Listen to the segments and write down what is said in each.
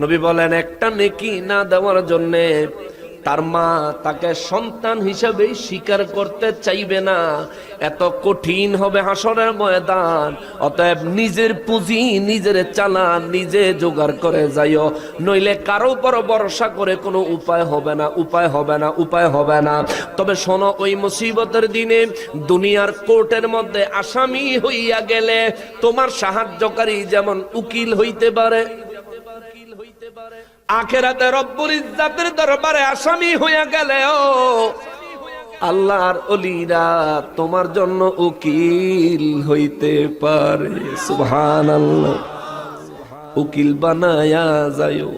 নবী বলেন, একটা নেকি না দেওয়ার জন্যে তার মা তাকে সন্তান হিসেবে স্বীকার করতে চাইবে না। এত কঠিন হবে হাসরের ময়দান, অতএব নিজের পুঁজি নিজের চালান নিজে জোগাড় করে যাইও। নইলে কারও উপর ভরসা করে কোনো উপায় হবে না, উপায় হবে না, উপায় হবে না। তবে শোনো, ওই মুসিবতের দিনে দুনিয়ার কোর্টের মধ্যে আসামি হইয়া গেলে তোমার সাহায্যকারী যেমন উকিল হইতে পারে আখেরাতে রব্বুল ইজ্জাতের দরবারে আসামি হইয়া গেলেও আল্লাহর অলিরা তোমার জন্য উকিল হইতে পারে। সুবহানাল্লাহ। উকিল বানায়া যায়ও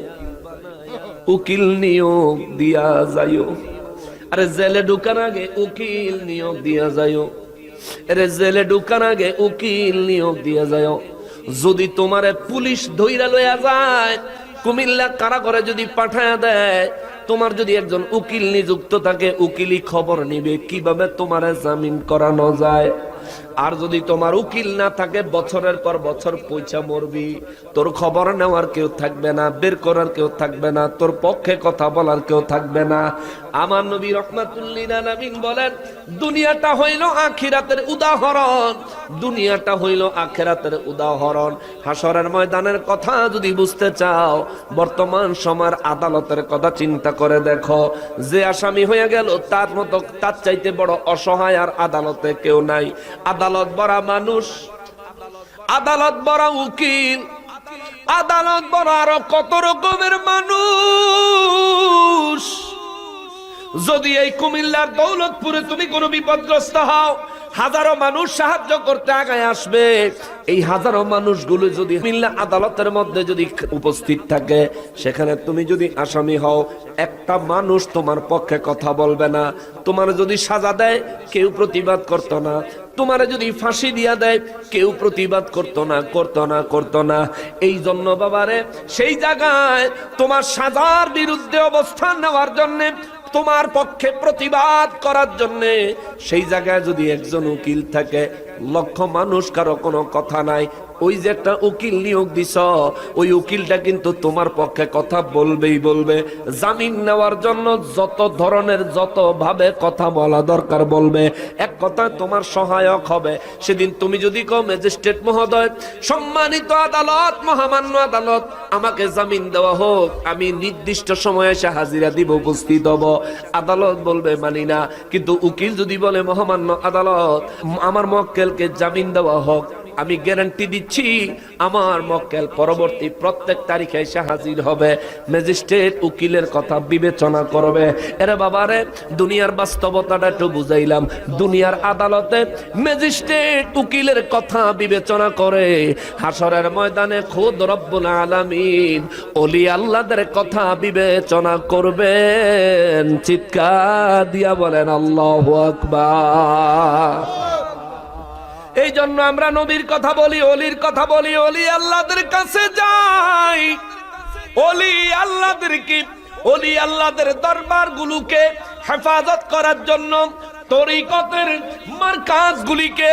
উকিল নিয়োগ দিয়া যায়ও আরে জেলে ঢুকার আগে উকিল নিয়োগ দিয়া যায়ও আরে জেলে ঢুকার আগে উকিল নিয়োগ দিয়া যায়ও যদি তোমারে পুলিশ ধইরা লইয়া যায় কুমিল্লা কারাগারে যদি পাঠায় দেয়, তোমার যদি একজন উকিল নিযুক্ত থাকে উকিলি খবর নিবে। কীভাবে তোমার জামিন করানো যায়? আর যদি তোমার উকিল না থাকে, বছরের পর বছর পয়সা মরবি। তোর খবর নেওয়ার কেউ থাকবে না, বের করার কেউ থাকবে না, তোর পক্ষে কথা বলার কেউ থাকবে না। আমার নবী রহমাতুল্লিনা নবীন বলেন, দুনিয়াটা হইল আখিরাতের উদাহরণ। দুনিয়াটা হইল আখিরাতের উদাহরণ। হাসরের ময়দানের কথা যদি বুঝতে চাও, বর্তমান সময়ের আদালতের কথা চিন্তা করে দেখো। যে আসামি হয়ে গেল, তার মতো, তার চাইতে বড় অসহায় আর আদালতে কেউ নাই। আদালত বড় মানুষ, আদালত বড় উকিল, আদালত বড় আরও কত রকমের মানুষ। যদি এই কুমিল্লার দৌলতপুরে তুমি কোনো বিপদগ্রস্ত হও, হাজারো মানুষ সাহায্য করতে আগায় আসবে। এই হাজারো মানুষগুলো যদি কুমিল্লা আদালতের মধ্যে যদি উপস্থিত থাকে, সেখানে তুমি যদি আসামি হও, একটা মানুষ তোমার পক্ষে কথা বলবে না। তোমার যদি সাজা দেয়, কেউ প্রতিবাদ করতো না। তোমার যদি ফাঁসি দিয়া দেয়, কেউ প্রতিবাদ করতো না করতো না করতো না। এই জন্য বাবারে, সেই জায়গায় তোমার সাজার বিরুদ্ধে অবস্থান নেওয়ার জন্যে, তোমার পক্ষে প্রতিবাদ করার জন্যে, সেই জায়গায় যদি একজন উকিল থাকে, লক্ষ মানুষ কারও কোনো কথা নাই ওই যে একটা উকিল নিয়োগ দিছ, ওই উকিলটা কিন্তু তোমার পক্ষে কথা বলবেই বলবে। জামিন নেওয়ার জন্য যত ধরনের যত ভাবে কথা বলা দরকার বলবে। এক কথা তোমার সহায়ক হবে। সেদিন তুমি যদি কো ম্যাজিস্ট্রেট মহোদয়, সম্মানিত আদালত, মহামান্য আদালত, আমাকে জামিন দেওয়া হোক, আমি নির্দিষ্ট সময়ে এসে হাজিরা দিব, উপস্থিত হব। আদালত বলবে, মানি না। কিন্তু উকিল যদি বলে, মহামান্য আদালত, আমার মক্কেলকে জামিন দেওয়া হোক আমি গ্যারান্টি দিচ্ছি, আমার মক্কেল পরবর্তী প্রত্যেক তারিখে এসে হাজির হবে। ম্যাজিস্ট্রেট উকিলের কথা বিবেচনা করবে। এরে বাবারে, দুনিয়ার বাস্তবতাটা একটু বুঝাইলাম। দুনিয়ার আদালতে ম্যাজিস্ট্রেট উকিলের কথা বিবেচনা করে হাসরের ময়দানে খুদ রব্বুল আলামিন অলি আল্লাহদের কথা বিবেচনা করবেন। চিৎকার দিয়া বলেন, আল্লাহু আকবার। এই জন্য আমরা নবীর কথা বলি, অলির কথা বলি, অলি আল্লাহদের কাছে যাই। অলি আল্লাহদের কি অলি আল্লাহদের দরবার গুলোকে হেফাজত করার জন্য তরিকতের মার্কাজগুলিকে,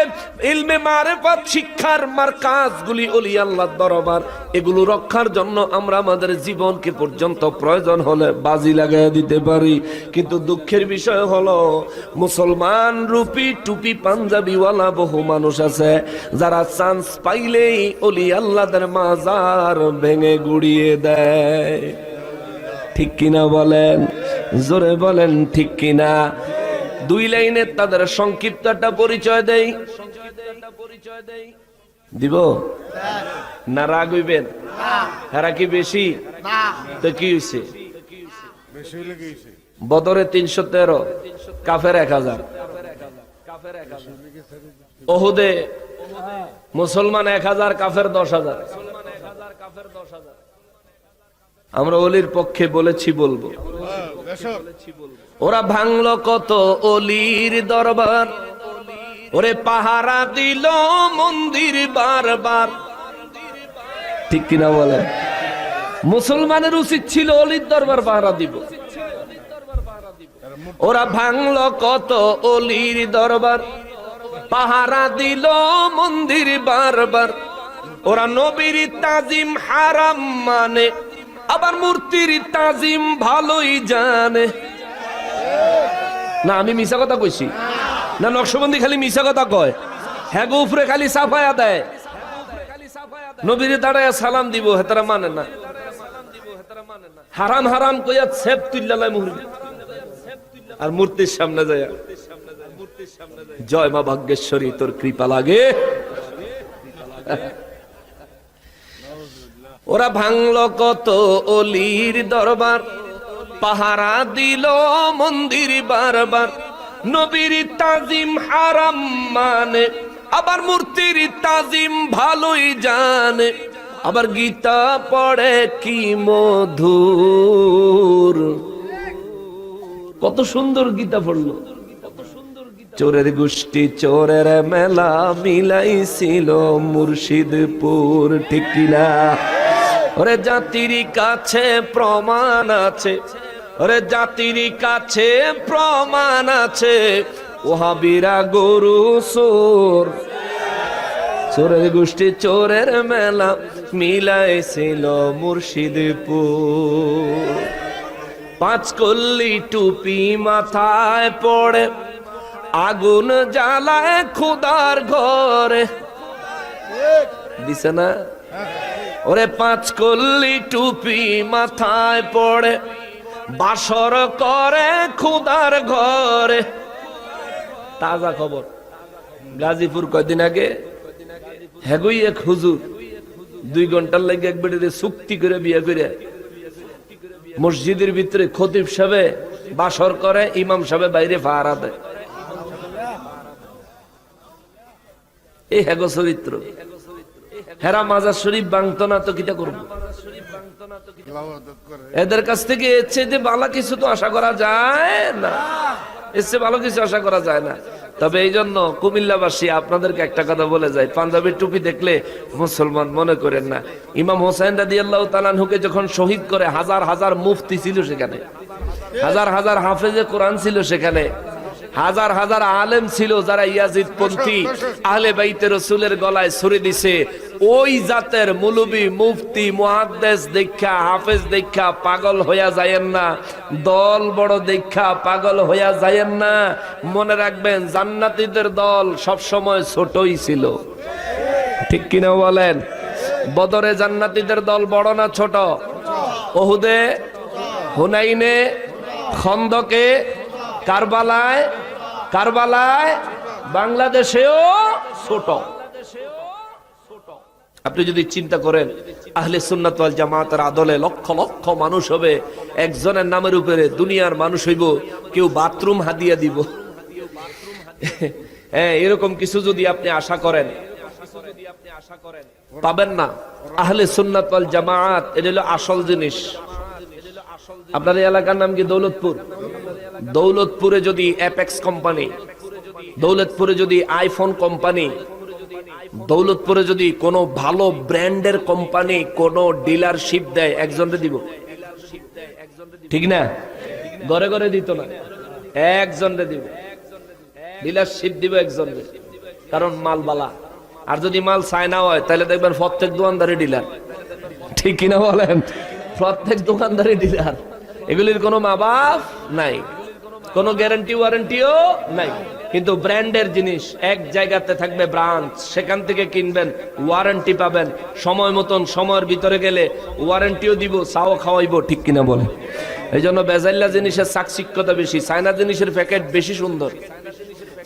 ইলমে মারেফত, শিক্ষার মার্কাজগুলি অলি আল্লাহর দরবার, এগুলো রক্ষার জন্য আমরা আমাদের জীবনকে পর্যন্ত প্রয়োজন হলে বাজি লাগাই দিতে পারি। কিন্তু দুঃখের বিষয় হলো, মুসলমান রূপী টুপি পাঞ্জাবিওয়ালা বহু মানুষ আছে, যারা চান্স পাইলেই অলি আল্লাহদের মাজার ভেঙে গুড়িয়ে দেয়। ঠিক কিনা বলেন? জোরে বলেন, ঠিক কিনা? দুই লাইনে তাদের সংক্ষিপ্ত একটা পরিচয় দেই। দিব? না রাগ হইবেন? হেরা কি বেশি? তো কি হয়েছে বদরে তিনশো তেরো, কাফের এক হাজার। ওহুদে মুসলমান এক হাজার, কাফের দশ হাজার। আমরা অলির পক্ষে বলেছি বলব। ওরা ভাঙলো কত অলির দরবার। ওরে পাহারা দিল মন্দির বারবার। ঠিক কিনা বলে? মুসলমানের উচিত ছিল অলির দরবার পাহারা দিব। ওরা ভাঙলো কত অলির দরবার। পাহারা দিল মন্দির বারবার। ওরা নবীর তাজিম হারাম মানে আবার মূর্তির তাজিম ভালোই জানে। না, আমি মিশা কথা কইছি। না, নকশবন্দি খালি মিশা কথা কয়। হ্যাঁ উপরে খালি সাফায়া দেয়। নবীরে দাঁড়ায় সালাম দিব হেতারা মানে না। হারাম হারাম কইয়া সেপ তুল্লালায় মুহুরি আর মূর্তির সামনে যায় জয় মা ভাগ্যেশ্বরী, তোর কৃপা লাগে। ওরা ভাঙল কত অলির দরবার। পাহারা দিল মন্দির বারবার। নবীর তাজিম হারাম মানে আবার মূর্তির তাজিম ভালোই জানে। আবার গীতা পড়ে কি মধুর। কত সুন্দর গীতা পড়ল। চোরের গোষ্ঠী চোরের মেলা মিলাইছিল মুর্শিদপুর ঠিকিলা ওরে জাতির কাছে প্রমাণ আছে। ওরে জাতির কাছে প্রমাণ আছে। ওহাবিরা গরু সোর চোরের গোষ্ঠী, চোরের মেলা মিলাইছিল মুর্শিদপুর। পাঁচ কল্লি টুপি মাথায় পড়ে, আগুন জ্বালায় খুদার ঘরে। দিছে না? ওরে পাঁচ কল্লি টুপি মাথায় পড়ে বাসর করে খুদার ঘরে। তাজা খবর। গাজীপুর কয়দিন আগে? হেগুই এক হুজুর দুই ঘণ্টার লাগে একবারে চুক্তি করে বিয়ে করে মসজিদের ভিতরে খতিব সাহেবে বাসর করে, ইমাম সাহেবে বাইরে ফাহারা দেয়। এই হেগো চরিত্র। হেরা মাজার শরীফ বাংতো না তো কিটা করব? এদের কাছ থেকে এর চেয়ে ভালো কিছু তো আশা করা যায় না। এর চেয়ে ভালো কিছু আশা করা যায় না। তবে এই জন্য কুমিল্লাবাসী আপনাদেরকে একটা কথা বলে যায়, পাঞ্জাবের টুপি দেখলে মুসলমান মনে করেন না। ইমাম হোসেন রাদি আল্লাহ তালানহুকে যখন শহীদ করে, হাজার হাজার মুফতি ছিল সেখানে। হাজার হাজার হাফেজে কোরআন ছিল সেখানে। হাজার হাজার আলেম ছিল যারা ইয়াজিদ পন্থী আহলে বাইতে রসুলের গলায় ছুরি দিছে। ওই জাতের মুলুবি মুফতি মুহাদ্দেস দেখা হাফেজ দেখা পাগল হইয়া যায়েন না। দল বড় দেখা পাগল হইয়া যায়েন না। মনে রাখবেন, জান্নাতীদের দল সব সময় ছোটই ছিল। ঠিক কিনা বলেন? বদরে জান্নাতীদের দল বড় না ছোট? ওহুদে, হুনাইনে, খন্দকে, কারবালায় কারবালায় বাংলাদেশেও ছোট। আপনি যদি চিন্তা করেন, আহলে সুন্নাতওয়াল জামাতের আদলে লক্ষ লক্ষ মানুষ হবে, একজনের নামের উপরে দুনিয়ার মানুষ হইব, কেউ বাথরুম হাদিয়া দিব। হ্যাঁ এরকম কিছু যদি আপনি আশা করেন, পাবেন না। আহলে সুন্নাত ওয়াল জামাত, এটা হলো আসল জিনিস। আপনার এলাকার নাম কি? দৌলতপুর? দৌলতপুরে যদি অ্যাপেক্স কোম্পানি দৌলতপুরে যদি আইফোন কোম্পানি দৌলতপুরে যদি কোনো ভালো ব্র্যান্ডের কোম্পানি কোন ডিলারশিপ দেয় একজনকে দিব। ঠিক না? ঘরে ঘরে দিত না। একজনকে দিব। ডিলারশিপ দিব একজনকে কারণ মাল বালা আর যদি মাল চায়না হয়, তাহলে দেখবেন প্রত্যেক দোকানদারি ডিলার। ঠিক কিনা বলেন? প্রত্যেক দোকানদারি ডিলার। এগুলির কোনো মা বাপ নাই। কোনো গ্যারান্টি ওয়ারেন্টিও নাই। কিন্তু ব্র্যান্ডের জিনিস, এক জায়গাতে থাকবে ব্রাঞ্চ, সেখান থেকে কিনবেন ওয়ারেন্টি পাবেন। সময় মতন, সময়ের ভিতরে গেলে ওয়ারেন্টিও দিব, চাও খাওয়াইব, ঠিক কিনা বলে। এই জন্য বেজাইল্লা জিনিসের চাকচিক্যতা বেশি চায়না জিনিসের প্যাকেট বেশি সুন্দর।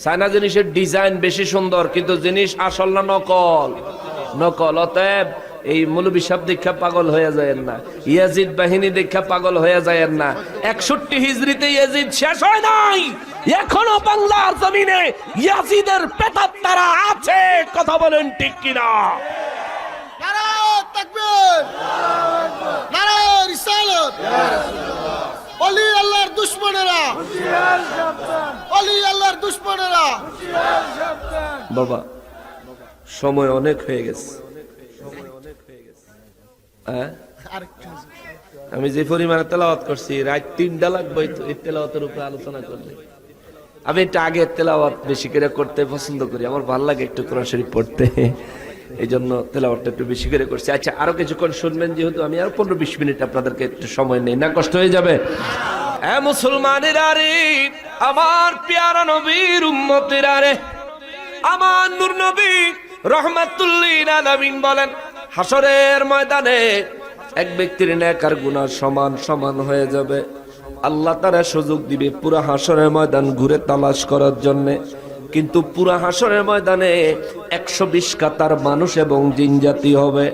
চায়না জিনিসের ডিজাইন বেশি সুন্দর, কিন্তু জিনিস আসল না নকল? নকল, অতএব এই মৌলবী সাহেব দীক্ষা পাগল হয়ে যায় না ইয়াজিদ বাহিনী দীক্ষা পাগল হয়ে যায় না। একষট্টি হিজড়িতে ইয়াজিদ শেষ হয় নাই এখনও বাংলার জমিনে ইয়াজিদের পেতার তারা আছে কথা বলেন ঠিক কিনা? অলি আল্লাহর দুশমনেরা অলি আল্লাহর দুশমনেরা। বাবা সময় অনেক হয়ে গেছে। আমি যে পরিমাণে তেলাওয়াত করছি রাত তিনটা লাগবে এই তেলাওয়াতের উপরে আলোচনা করলে। আমি এটা আগে তেলাওয়াত বেশি করে করতে পছন্দ করি আমার ভালো লাগে একটু কোরআন শরীফ পড়তে। এই জন্য তেলাওয়াতটা একটু বেশি করে করছি। আচ্ছা আরও কিছুক্ষণ শুনবেন যেহেতু আমি আর পনেরো বিশ মিনিট আপনাদেরকে একটু সময় নেই। না কষ্ট হয়ে যাবে। হ্যাঁ মুসলমানের আরে আমার পেয়ারা নবীর উম্মতেরা রে আমার নূর নবী রহমাতুল্লিন আলামিন বলেন হাসরের ময়দানে এক ব্যক্তির নেকার গুনাহ সমান সমান হয়ে যাবে। আল্লাহ তারা সুযোগ দিবে পুরা হাসরের ময়দান ঘুরে তালাশ করার জন্য। কিন্তু পুরা হাসরের ময়দানে একশো বিশ কাতার মানুষ এবং জিনজাতি হবে।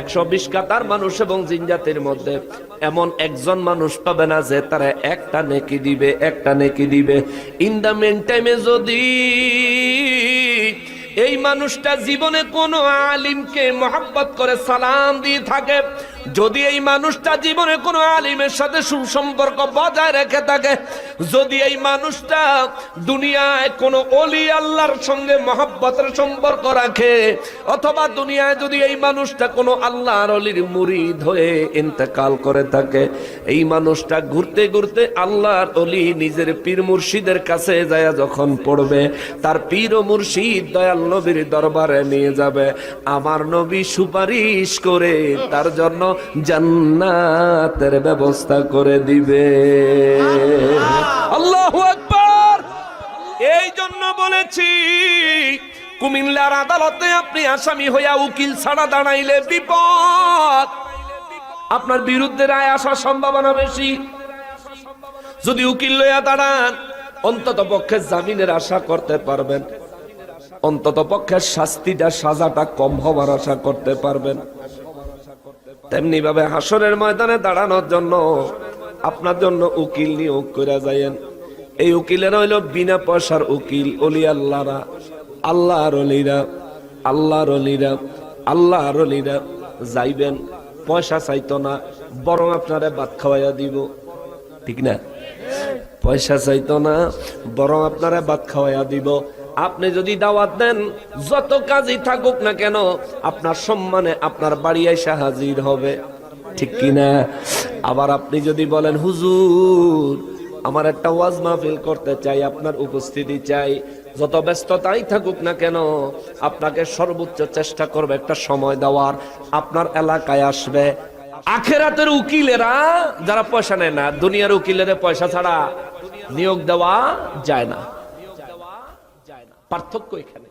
একশো বিশ কাতার মানুষ এবং জিনজাতির মধ্যে এমন একজন মানুষ পাবে না যে তারা একটা নেকি দিবে, একটা নেকি দিবে। ইন দ্য মেন টাইমে যদি এই মানুষটা জীবনে কোনো আলিমকে মহাব্বত করে সালাম দিয়ে থাকে। যদি এই মানুষটা জীবনে কোনো আলিমের সাথে সুসম্পর্ক বজায় রেখে থাকে, যদি এই মানুষটা দুনিয়ায় কোনো অলি আল্লাহর সঙ্গে মহাব্বতের সম্পর্ক রাখে, অথবা দুনিয়ায় যদি এই মানুষটা কোনো আল্লাহর অলির মুরিদ হয়ে ইন্তেকাল করে থাকে, এই মানুষটা ঘুরতে ঘুরতে আল্লাহর অলি নিজের পীর মুর্শিদের কাছে যায় যখন পড়বে, তার পীর ও মুর্শিদ দয়াল নবীর দরবারে নিয়ে যাবে। আমার নবী সুপারিশ করে তার জন্য জান্নাতের ব্যবস্থা করে দিবে। আল্লাহ আকবার। এই জন্য বলেছি, কুমিল্লার আদালতে আপনি আসামি হইয়া উকিল ছাড়া দাঁড়াইলে বিপদ। আপনার বিরুদ্ধে রায় আসার সম্ভাবনা বেশি। যদি উকিল লইয়া দাঁড়ান, অন্তত পক্ষে জামিনের আশা করতে পারবেন। অন্তত পক্ষে শাস্তিটা, সাজাটা কম হবার আশা করতে পারবেন। তেমনি ভাবে হাসরের ময়দানে দাঁড়ানোর জন্য আপনার জন্য উকিল নিয়োগ করে যাইয়েন। এই উকিলের হইল বিনা পয়সার উকিল, অলি আল্লাহরা। আল্লাহর অলিরা আল্লাহর অলিরা আল্লাহর অলিরা যাইবেন। পয়সা চাইতো না, বরং আপনারে ভাত খাওয়াইয়া দিব। ঠিক না? পয়সা চাইতো না, বরং আপনারা ভাত খাওয়াইয়া দিব। আপনি যদি দাওয়াত দেন, যত কাজই থাকুক না কেন, আপনার সম্মানে আপনার বাড়ি এসে হাজির হবে। ঠিক কিনা? আবার আপনি যদি বলেন, হুজুর, আমার একটা ওয়াজ মাহফিল করতে চাই, আপনার উপস্থিতি চাই। যত ব্যস্ততাই থাকুক না কেন, আপনাকে সর্বোচ্চ চেষ্টা করবে একটা সময় দেওয়ার। আপনার এলাকায় আসবে। আখেরাতের উকিলেরা, যারা পয়সা নেয় না, দুনিয়ার উকিলের পয়সা ছাড়া নিয়োগ দেওয়া যায় না। পার্থক্য এখানে।